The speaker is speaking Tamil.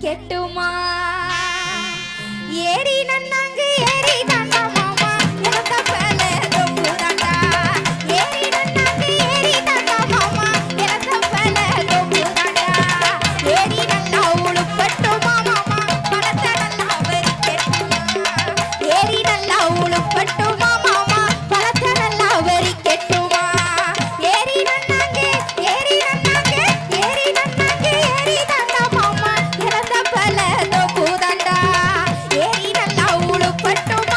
கெட்டுமா? ஏறி நன்னா பட்டும்.